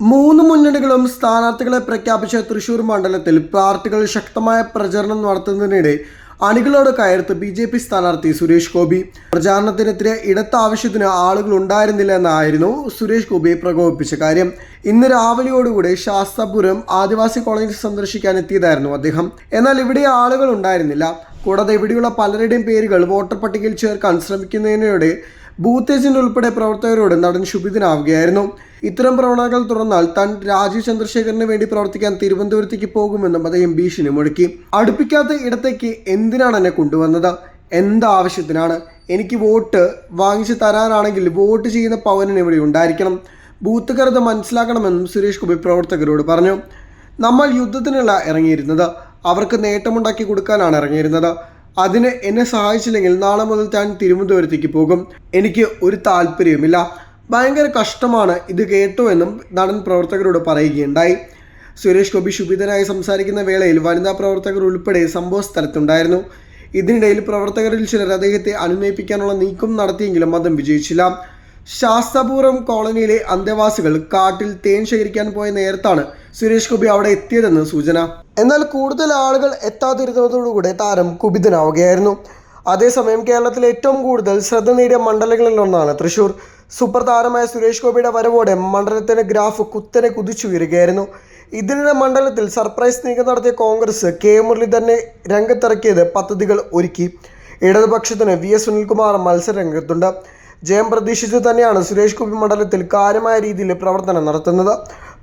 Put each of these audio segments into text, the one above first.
മൂന്ന് മുന്നണികളും സ്ഥാനാർത്ഥികളെ പ്രഖ്യാപിച്ച തൃശൂർ മണ്ഡലത്തിൽ പാർട്ടികൾ ശക്തമായ പ്രചരണം നടത്തുന്നതിനിടെ അണികളോട് കയർത്ത് ബി ജെ പി സ്ഥാനാർത്ഥി സുരേഷ് ഗോപി. പ്രചാരണത്തിനെതിരെ ഇടത്ത ആവശ്യത്തിന് ആളുകൾ ഉണ്ടായിരുന്നില്ല എന്നായിരുന്നു സുരേഷ് ഗോപിയെ പ്രകോപിപ്പിച്ച കാര്യം. ഇന്ന് രാവിലെയോടുകൂടി ശാസ്താപുരം ആദിവാസി കോളേജ് സന്ദർശിക്കാൻ എത്തിയതായിരുന്നു അദ്ദേഹം. എന്നാൽ ഇവിടെ ആളുകൾ ഉണ്ടായിരുന്നില്ല. കൂടാതെ ഇവിടെയുള്ള പലരുടെയും പേരുകൾ വോട്ടർ പട്ടികയിൽ ചേർക്കാൻ ശ്രമിക്കുന്നതിനിടെ ബൂത്ത് ഏജന്റ് ഉൾപ്പെടെ പ്രവർത്തകരോട് നടൻ ശുഭിതനാവുകയായിരുന്നു ഇത്തരം പ്രവണതകൾ തുറന്നാൽ താൻ രാജീവ് ചന്ദ്രശേഖരന് വേണ്ടി പ്രവർത്തിക്കാൻ തിരുവനന്തപുരത്തേക്ക് പോകുമെന്നും അദ്ദേഹം ഭീഷണി മുഴക്കി. അടുപ്പിക്കാത്ത ഇടത്തേക്ക് എന്തിനാണ് എന്നെ കൊണ്ടുവന്നത്? എന്താവശ്യത്തിനാണ്? എനിക്ക് വോട്ട് വാങ്ങിച്ചു തരാനാണെങ്കിൽ വോട്ട് ചെയ്യുന്ന പവനൻ ഇവിടെ ഉണ്ടായിരിക്കണം. ബൂത്ത് കരുത് മനസ്സിലാക്കണമെന്നും സുരേഷ് ഗോപി പ്രവർത്തകരോട് പറഞ്ഞു. നമ്മൾ യുദ്ധത്തിനല്ല ഇറങ്ങിയിരുന്നത്. അവർക്ക് നേട്ടമുണ്ടാക്കി കൊടുക്കാനാണ് ഇറങ്ങിയിരുന്നത്. അതിന് എന്നെ സഹായിച്ചില്ലെങ്കിൽ നാളെ മുതൽ താൻ തിരുവനന്തപുരത്തേക്ക് പോകും. എനിക്ക് ഒരു താല്പര്യവുമില്ല. ഭയങ്കര കഷ്ടമാണ് ഇത് കേട്ടു എന്നും നടൻ പ്രവർത്തകരോട് പറയുകയുണ്ടായി. സുരേഷ് ഗോപി ശുഭിതനായി സംസാരിക്കുന്ന വേളയിൽ വനിതാ പ്രവർത്തകർ ഉൾപ്പെടെ സംഭവ സ്ഥലത്തുണ്ടായിരുന്നു. ഇതിനിടയിൽ പ്രവർത്തകരിൽ ചിലർ അദ്ദേഹത്തെ അനുനയിപ്പിക്കാനുള്ള നീക്കം നടത്തിയെങ്കിലും അതും വിജയിച്ചില്ല. ശാസ്താപുരം കോളനിയിലെ അന്തേവാസികൾ കാട്ടിൽ തേൻ ശേഖരിക്കാൻ പോയ നേരത്താണ് സുരേഷ് ഗോപി അവിടെ എത്തിയതെന്ന് സൂചന. എന്നാൽ കൂടുതൽ ആളുകൾ എത്താതിരുന്നതോടുകൂടെ താരം കുപിതനാവുകയായിരുന്നു. അതേസമയം കേരളത്തിലെ ഏറ്റവും കൂടുതൽ ശ്രദ്ധ നേടിയ മണ്ഡലങ്ങളിലൊന്നാണ് തൃശൂർ. സൂപ്പർ താരമായ സുരേഷ് ഗോപിയുടെ വരവോടെ മണ്ഡലത്തിന്റെ ഗ്രാഫ് കുത്തനെ കുതിച്ചുയരുകയായിരുന്നു. ഇതിനിടെ മണ്ഡലത്തിൽ സർപ്രൈസ് നീക്കം നടത്തിയ കോൺഗ്രസ് കെ മുരളീധരനെ രംഗത്തിറക്കിയത് പദ്ധതികൾ ഒരുക്കി. ഇടതുപക്ഷത്തിന് വി എസ് സുനിൽകുമാർ മത്സരരംഗത്തുണ്ട്. ജയം പ്രതീക്ഷിച്ച് തന്നെയാണ് സുരേഷ് ഗോപി മണ്ഡലത്തിൽ കാര്യമായ രീതിയിൽ പ്രവർത്തനം നടത്തുന്നത്.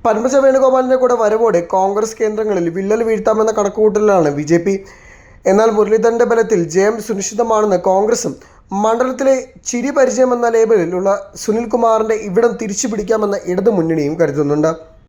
പത്മജ വേണുഗോപാലിന്റെ കൂടെ വരവോടെ കോൺഗ്രസ് കേന്ദ്രങ്ങളിൽ വിള്ളൽ വീഴ്ത്താമെന്ന കണക്കുകൂട്ടലിലാണ് ബി ജെ പി. എന്നാൽ മുരളീധരന്റെ ബലത്തിൽ ജയം സുനിശ്ചിതമാണെന്ന് കോൺഗ്രസും മണ്ഡലത്തിലെ ചിരി പരിചയം എന്ന ലേബലിലുള്ള സുനിൽകുമാറിന്റെ ഇവിടം തിരിച്ചു പിടിക്കാമെന്ന ഇടതു മുന്നണിയും കരുതുന്നുണ്ട്.